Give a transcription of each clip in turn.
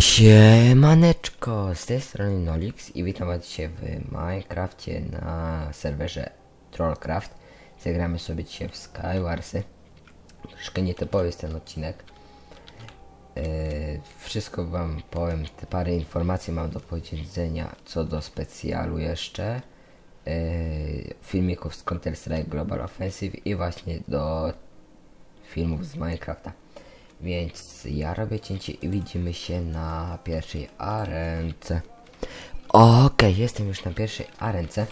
Siemaneczko, z tej strony Nolix i witam was dzisiaj w Minecrafcie na serwerze Trollcraft. Zagramy sobie dzisiaj w Skywarsy. Troszkę nietypowy jest ten odcinek. Yy, wszystko wam powiem, te parę informacji mam do powiedzenia co do specjalu jeszcze. Yy, filmików z Counter-Strike Global Offensive i właśnie do filmów z Minecrafta. Więc ja robię cięcie i widzimy się na pierwszej arence. Okej, jestem już na pierwszej arence.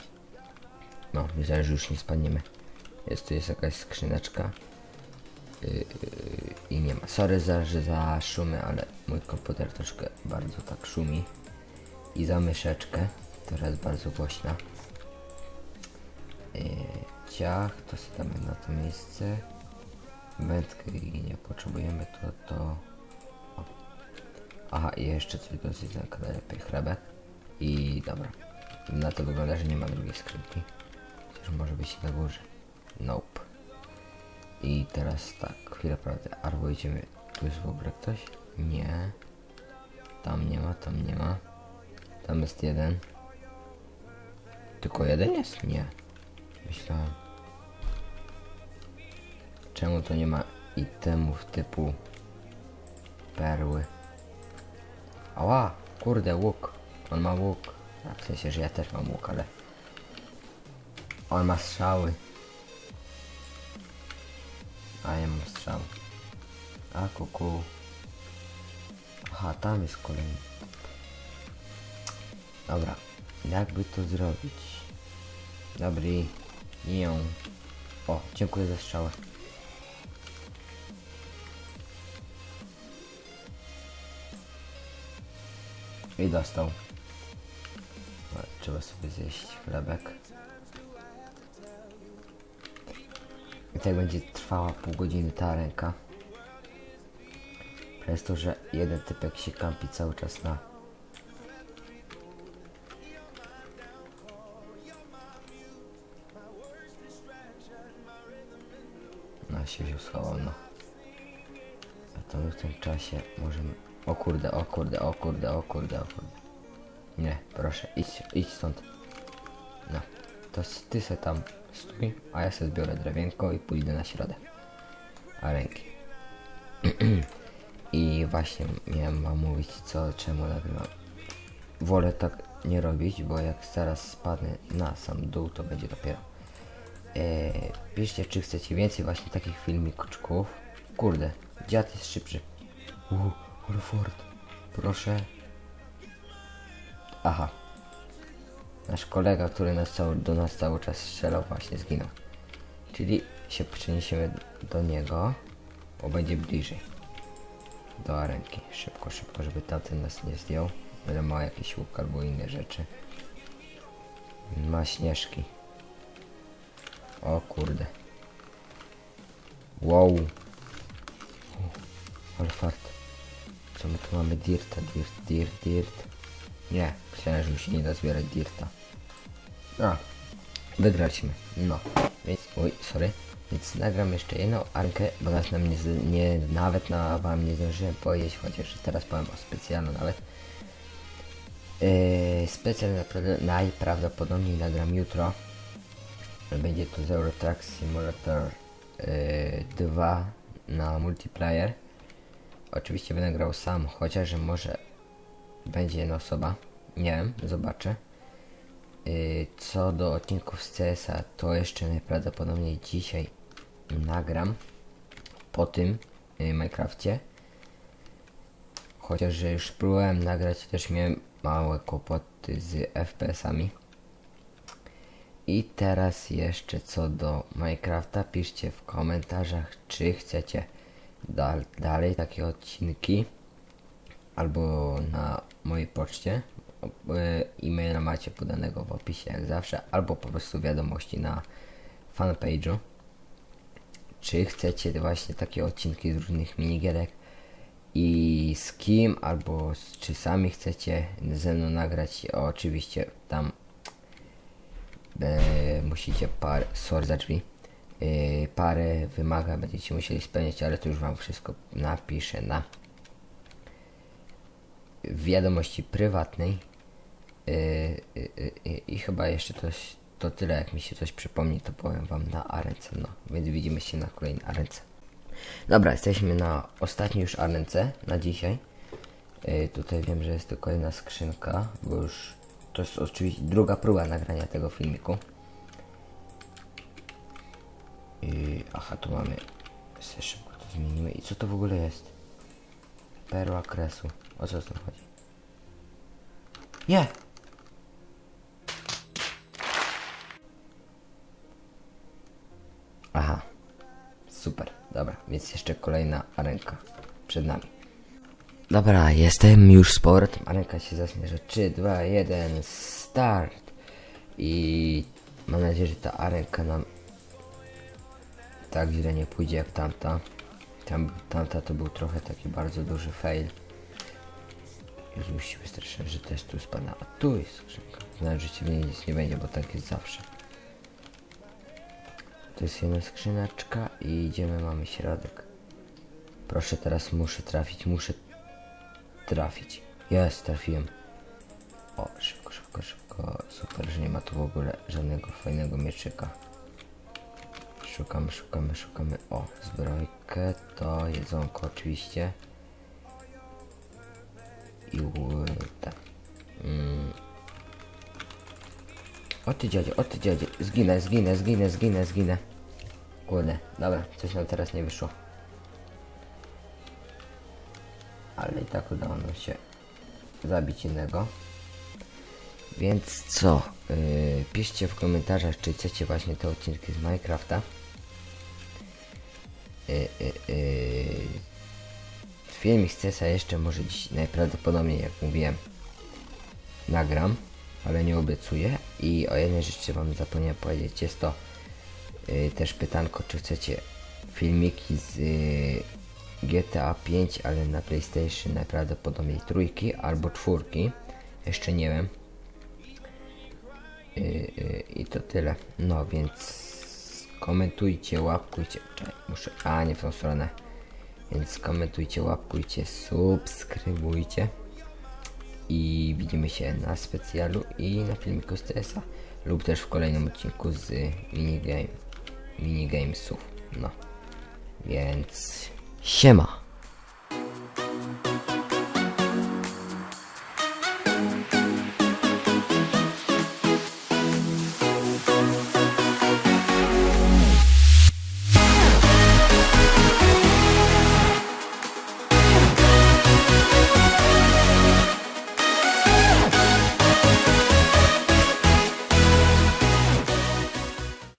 No, myślałem, że już nie spadniemy. Jest tu jest jakaś skrzyneczka. Yy, I nie ma. Sorry za, że za szumy, ale mój komputer troszkę bardzo tak szumi. I za myszeczkę, która jest bardzo głośna. Yy, ciach, to sobie damy na to miejsce. Wędkę i nie potrzebujemy to, to... O. Aha, i jeszcze coś do zjedzonka, lepiej chlebek. I dobra. Na to wygląda, że nie ma drugiej skrzynki. Chociaż może być na górze. Nope. I teraz tak, chwilę prawdy. Albo idziemy... Tu jest w ogóle ktoś? Nie. Tam nie ma, tam nie ma. Tam jest jeden. Tylko jeden jest? Nie. Myślałem. Czemu to nie ma itemów typu perły? Ała, kurde, łuk. On ma łuk. A w sensie, że ja też mam łuk, ale... On ma strzały. A ja mam strzał. A kuku. Aha, tam jest kolejny. Dobra, jakby to zrobić? Dobry. Nią. O, dziękuję za strzałę. I dostał. Trzeba sobie zjeść chlebek. I tak będzie trwała pół godziny ta ręka. Przez to, że jeden typek się kampi cały czas na... Się wziął no. A to my w tym czasie możemy... O kurde, o kurde, o kurde, o kurde, o kurde. Nie, proszę, idź, idź stąd. No, to ty se tam stój, a ja se zbiorę drewienko i pójdę na środek. A ręki. I właśnie miałem wam mówić co, czemu nagrywam. Wolę tak nie robić, bo jak zaraz spadnę na sam dół, to będzie dopiero. Eee, piszcie, czy chcecie więcej właśnie takich filmiczków. Kurde, dziad jest szybszy. Uuu, fort. Proszę. Aha. Nasz kolega, który nas cały, do nas cały czas strzelał, właśnie zginął. Czyli się przeniesiemy do niego, bo będzie bliżej. Do arenki. Szybko, szybko, żeby tamten nas nie zdjął. Będę miał jakiś łuk albo inne rzeczy. Ma śnieżki. O kurde. Wow. Ale fart. Co my tu mamy? Dirta, dirt, dirt, dirt. Nie, myślałem, że już nie da zbierać dirta. A, wygraliśmy. No, więc, oj, sorry. Więc nagram jeszcze jedną arkę, bo nas nam nie, nie, nawet na wam nie zdążyłem powiedzieć, chociaż teraz powiem o specjalu nawet. Yy, specjal naprawdę najprawdopodobniej nagram jutro. Będzie to Zero Truck Simulator yy, 2 na multiplayer. Oczywiście będę grał sam, chociaż że może będzie jedna osoba. Nie wiem, zobaczę. Yy, co do odcinków z CS-a, to jeszcze najprawdopodobniej dzisiaj nagram po tym yy, Minecrafcie. Chociaż już próbowałem nagrać, też miałem małe kłopoty z FPS-ami. I teraz jeszcze co do Minecrafta, piszcie w komentarzach, czy chcecie dal dalej takie odcinki, albo na mojej poczcie. E, E-maila macie podanego w opisie jak zawsze, albo po prostu wiadomości na fanpage'u. Czy chcecie właśnie takie odcinki z różnych minigierek? I z kim, albo czy sami chcecie ze mną nagrać, oczywiście tam e, musicie par... sorry za drzwi. Yy, parę wymaga, będziecie musieli spełniać, ale to już wam wszystko napiszę na wiadomości prywatnej. Yy, yy, yy, I chyba jeszcze coś, to tyle, jak mi się coś przypomni, to powiem wam na arence, no. Więc widzimy się na kolejnej arence. Dobra, jesteśmy na ostatniej już arence na dzisiaj. Yy, tutaj wiem, że jest tylko jedna skrzynka, bo już to jest oczywiście druga próba nagrania tego filmiku. I, aha, tu mamy. Sobie szybko to zmienimy. I co to w ogóle jest? Perła kresu. O co tym chodzi? Nie! Aha. Super. Dobra, więc jeszcze kolejna arenka przed nami. Dobra, jestem już z powrotem. Arenka się zasmierza. 3, 2, 1, start! I mam nadzieję, że ta arenka nam tak źle nie pójdzie jak tamta. Tam, tamta to był trochę taki bardzo duży fail. Już się wystraszyłem, że też tu spada. A tu jest skrzynka. Znaczy, że nic nie będzie, bo tak jest zawsze. To jest jedna skrzyneczka i idziemy, mamy środek. Proszę, teraz muszę trafić, muszę trafić. Jest, trafiłem. O, szybko, szybko, szybko. Super, że nie ma tu w ogóle żadnego fajnego mieczyka. Szukamy, szukamy, szukamy. O, zbrojkę, to jedzonko oczywiście. I tak. Mm. O ty dziadzie, o ty dziadzie. Zginę, zginę, zginę, zginę, zginę. Kurde, dobra, coś nam teraz nie wyszło. Ale i tak udało nam się zabić innego. Więc co? Yy, piszcie w komentarzach, czy chcecie właśnie te odcinki z Minecrafta. Yy, yy. Filmik z CSa jeszcze może dziś najprawdopodobniej, jak mówiłem, nagram, ale nie obiecuję. I o jednej rzeczy wam zapomniałem powiedzieć, jest to yy, też pytanko, czy chcecie filmiki z yy, GTA 5, ale na PlayStation najprawdopodobniej trójki albo czwórki. Jeszcze nie wiem. Yy, yy, I to tyle. No więc komentujcie, łapkujcie. Czekaj, muszę. A nie w tą stronę. Więc komentujcie, łapkujcie, subskrybujcie. I widzimy się na specjalu i na filmiku z TSA. Lub też w kolejnym odcinku z minigame, minigamesów. No. Więc siema.